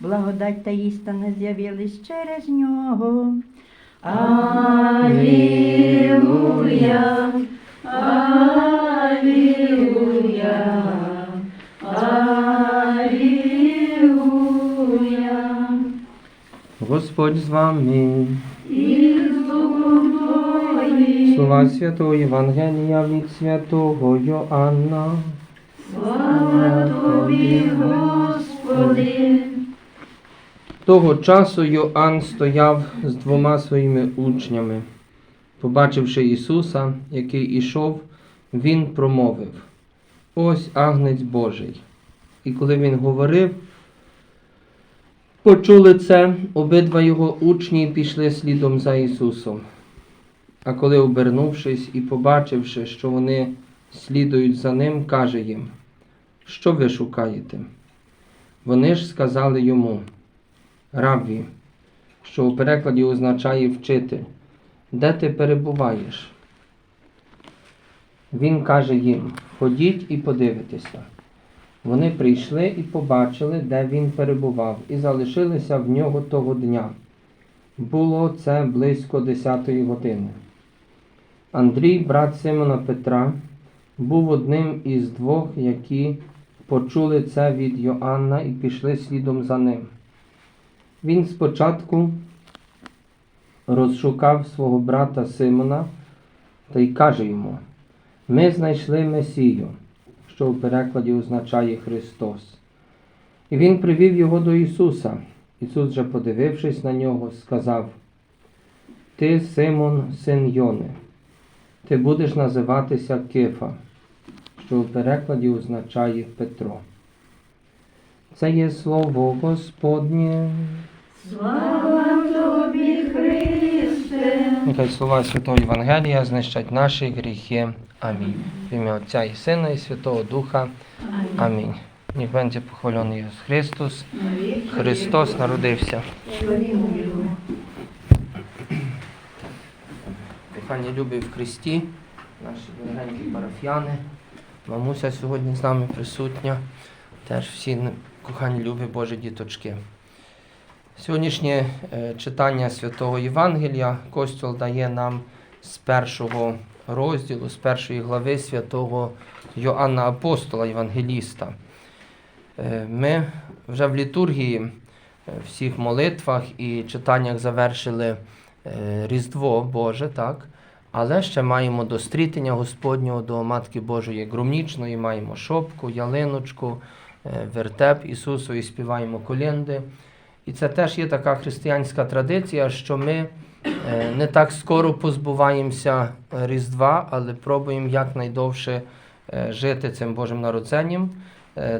благодать та істина з'явились через нього. Алілуя, Алілуя, Алілуя. Господь з вами. І з Духом Твоїм. Слова Святого Євангелія від святого Йоанна. Слава Тобі, Господи. Того часу Йоанн стояв з двома своїми учнями. Побачивши Ісуса, який ішов, Він промовив: Ось агнець Божий. І коли він говорив, почули це, обидва його учні пішли слідом за Ісусом. А коли, обернувшись і побачивши, що вони слідують за ним, каже їм: Що ви шукаєте? Вони ж сказали йому. Рабі, що у перекладі означає вчитель. Де ти перебуваєш? Він каже їм: Ходіть і подивитеся. Вони прийшли і побачили, де він перебував, і залишилися в нього того дня. Було це близько десятої години. Андрій, брат Симона Петра, був одним із двох, які почули це від Йоанна і пішли слідом за ним. Він спочатку розшукав свого брата Симона та й каже йому: Ми знайшли Месію, що в перекладі означає Христос. І він привів його до Ісуса. Ісус же, подивившись на нього, сказав: Ти, Симон, син Йони, ти будеш називатися Кифа, що в перекладі означає Петро. Це є слово Господнє. Слава Тобі, Христе. Нехай слова Святого Євангелія знищать наші гріхи. Амінь. В ім'я Отця і Сина, і Святого Духа. Амінь. Ніх буде похвалений Ісус Христос. Христос народився. Кохані любі в Христі, наші дорогенькі парафіяни. Мамуся сьогодні з нами присутня. Теж всі кохані любі Божі діточки. Сьогоднішнє е, читання Святого Євангелія Костюл дає нам з першого розділу, з першої глави святого Йоанна Апостола, Євангеліста. Е, Ми вже в літургії е, всіх молитвах і читаннях завершили Різдво Боже, так? Але ще маємо до стрітення Господнього до Матки Божої Громнічної, маємо шопку, ялиночку, е, вертеп Ісусу і співаємо колінди. І це теж є така християнська традиція, що ми е, не так скоро позбуваємося Різдва, але пробуємо якнайдовше е, жити цим Божим народженням.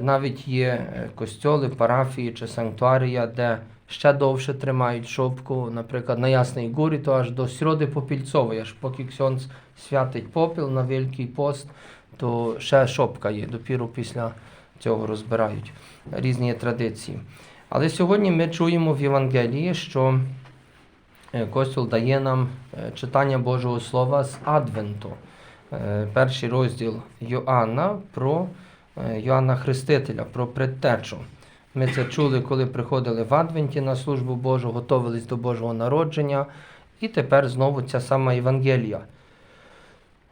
Навіть є костьоли, парафії чи санктуарія, де ще довше тримають шопку, наприклад, на Ясній Горі, то аж до Сроди Попільцової, аж поки ксьонц святить попіл на Великий пост, то ще шопка є, допіру після цього розбирають різні традиції. Але сьогодні ми чуємо в Євангелії, що е, Костюл дає нам е, читання Божого Слова з Адвенту. Е, Перший розділ Йоанна про Йоанна Хрестителя, про предтечу. Ми це чули, коли приходили в Адвенті на службу Божу, готувались до Божого народження. І тепер знову ця сама Євангелія.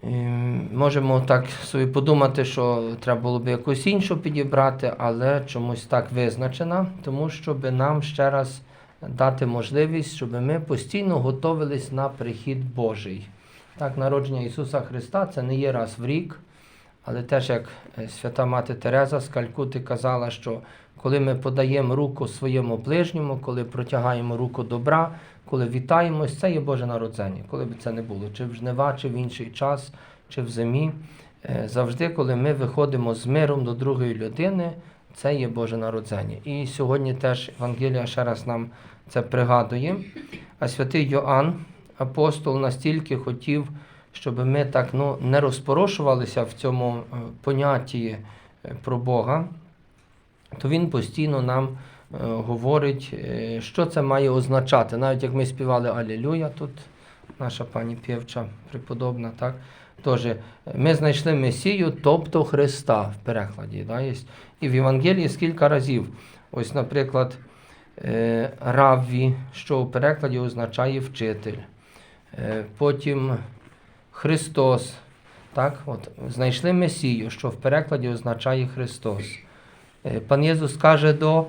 Ем, Можемо так собі подумати, що треба було б якусь іншу підібрати, але чомусь так визначена, тому щоб нам ще раз дати можливість, щоб ми постійно готовились на прихід Божий. Так, народження Ісуса Христа це не є раз в рік, але теж як е, свята мати Тереза з Калькути казала, що коли ми подаємо руку своєму ближньому, коли протягаємо руку добра, коли вітаємось, це є Боже народження, коли б це не було, чи в жнива, чи в інший час, чи в зимі. Е, Завжди, коли ми виходимо з миром до другої людини, це є Боже народження. І сьогодні теж Евангелія ще раз нам це пригадує. А святий Йоанн, апостол, настільки хотів, щоб ми так ну, не розпорошувалися в цьому е, понятті е, про Бога, то він постійно нам е, говорить, що це має означати. Навіть як ми співали Алілюя, тут наша пані Пєвча преподобна, так? Тож, ми знайшли Месію, тобто Христа в перекладі. Да, є. І в Євангелії скільки разів. Ось, наприклад, Равві, що у перекладі означає вчитель. Потім Христос. Так, от, знайшли Месію, що в перекладі означає Христос. Е, Пан Єсус каже до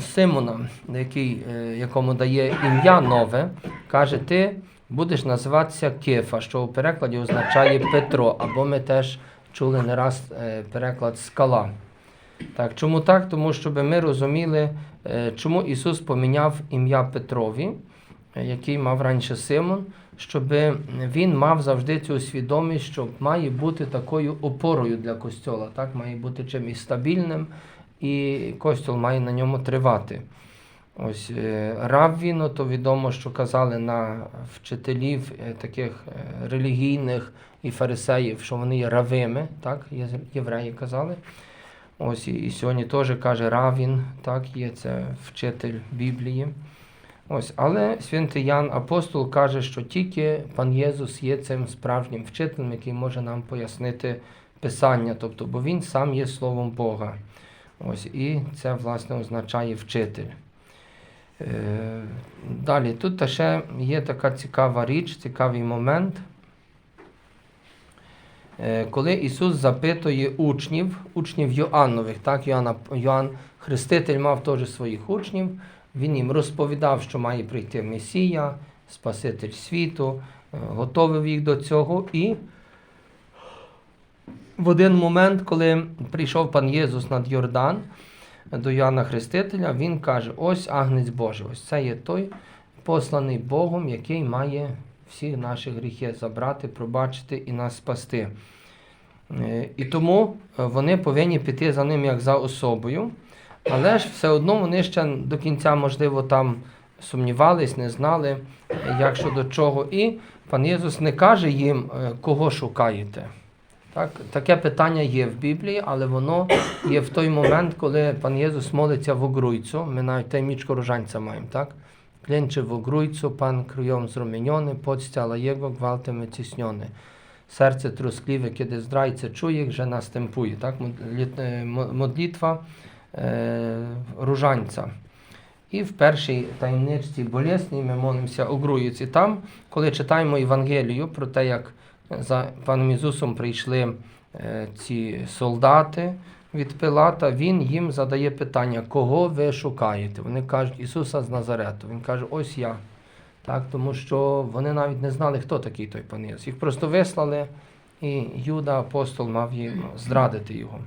Симона, який, е, якому дає ім'я нове, каже, ти будеш називатися Кефа, що у перекладі означає Петро, або ми теж чули не раз е, переклад скала. Так, чому так? Тому щоб ми розуміли, чому Ісус поміняв ім'я Петрові, який мав раніше Симон, щоб він мав завжди цю свідомість, що має бути такою опорою для костьола, так? має бути чимось стабільним, і костьол має на ньому тривати. Ось е, Равві, ну, то відомо, що казали на вчителів е, таких е, релігійних і фарисеїв, що вони є равими, так, євреї казали. Ось і сьогодні теж каже Равін, так, є це вчитель Біблії. Ось, але святий Ян Апостол каже, що тільки пан Єсус є цим справжнім вчителем, який може нам пояснити Писання, тобто, бо він сам є Словом Бога. Ось, і це, власне, означає вчитель. Е, Далі, тут ще є така цікава річ, цікавий момент. Е, Коли Ісус запитує учнів, учнів Йоаннових, так, Йоанна, Йоанн Хреститель мав теж своїх учнів, він їм розповідав, що має прийти Месія, Спаситель світу, е, готовив їх до цього. І в один момент, коли прийшов пан Єсус над Йордан до Йоанна Хрестителя, він каже: ось Агнець Божий, ось це є той посланий Богом, який має всі наші гріхи забрати, пробачити і нас спасти. Е, І тому е, вони повинні піти за ним як за особою, але ж все одно вони ще до кінця, можливо, там сумнівались, не знали, як що до чого. І пан Єсус не каже їм, е, кого шукаєте. Так, таке питання є в Біблії, але воно є в той момент, коли пан Єсус молиться в огруйцю. Ми навіть таємничку рожанця маємо, так? Клянче в огруйцю, пан круйом зруменьоний, подстяла його, гвалтами цісньоне. Серце трускліве, kiedy здрайце чує, вже нас темпує. Так? Модліт- мо- Модлітва е, ружанця. І в першій таємничці болесній ми молимося огруюці. Там, коли читаємо Євангелію про те, як за паном Ісусом прийшли е, ці солдати від Пилата, він їм задає питання, кого ви шукаєте? Вони кажуть, Ісуса з Назарету. Він каже, ось я. Так, тому що вони навіть не знали, хто такий той пан Ісус. Їх просто вислали, і Юда, апостол, мав їм зрадити його.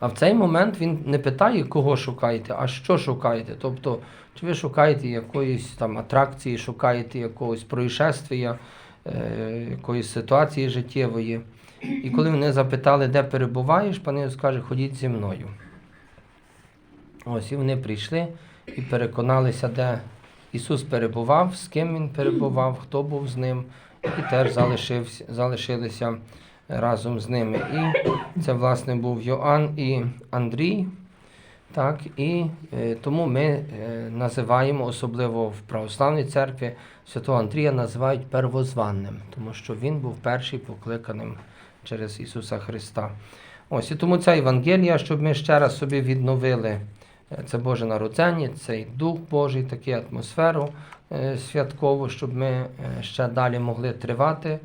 А в цей момент він не питає, кого шукаєте, а що шукаєте. Тобто, чи ви шукаєте якоїсь там атракції, шукаєте якогось происшествия, е, якоїсь ситуації життєвої. І коли вони запитали, де перебуваєш, пан Ісус каже, ходіть зі мною. Ось і вони прийшли і переконалися, де Ісус перебував, з ким Він перебував, хто був з ним, і теж залишився, залишилися разом з ними. І це, власне, був Йоанн і Андрій. Так, і е, тому ми е, називаємо, особливо в православній церкві, святого Андрія називають первозванним, тому що він був перший покликаним через Ісуса Христа. Ось і тому ця Євангелія, щоб ми ще раз собі відновили е, це Боже народження, цей Дух Божий, таку атмосферу е, святкову, щоб ми е, ще далі могли тривати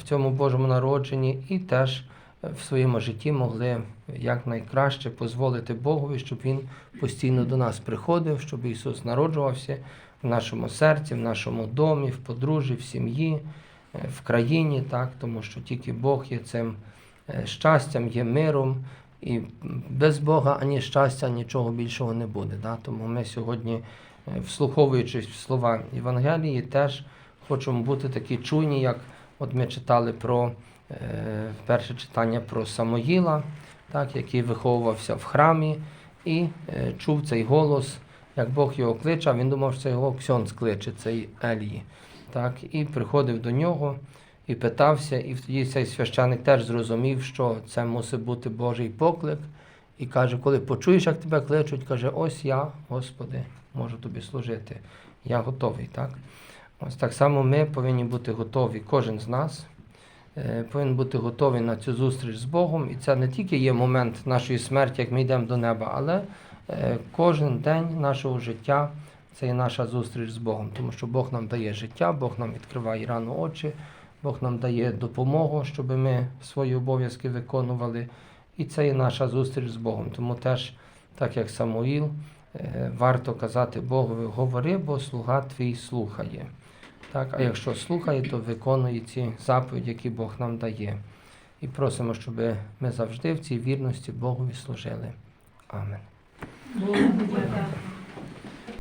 в цьому Божому народженні і теж е, в своєму житті могли якнайкраще дозволити Богові, щоб Він постійно до нас приходив, щоб Ісус народжувався в нашому серці, в нашому домі, в подружжі, в сім'ї, е, в країні, так, тому що тільки Бог є цим е, щастям, є миром, і без Бога ані щастя, нічого більшого не буде. Да? Тому ми сьогодні, е, вслуховуючись в слова Євангелії, теж хочемо бути такі чуйні, як от ми читали про е, перше читання про Самоїла, так, який виховувався в храмі і е, чув цей голос, як Бог його кличе, він думав, що це його Ксьонц кличе, цей Елії. Так, і приходив до нього і питався, і тоді цей священик теж зрозумів, що це мусить бути Божий поклик. І каже, коли почуєш, як тебе кличуть, каже, ось я, Господи, можу тобі служити. Я готовий. Так? Ось так само ми повинні бути готові, кожен з нас е, повинен бути готовий на цю зустріч з Богом. І це не тільки є момент нашої смерті, як ми йдемо до неба, але Е, Кожен день нашого життя це є наша зустріч з Богом, тому що Бог нам дає життя, Бог нам відкриває рано очі, Бог нам дає допомогу, щоб ми свої обов'язки виконували. І це є наша зустріч з Богом. Тому теж, так як Самуїл, е, варто казати Богові, говори, бо слуга твій слухає. Так, а якщо слухає, то виконує ці заповіді, які Бог нам дає. І просимо, щоб ми завжди в цій вірності Богові служили. Подяка.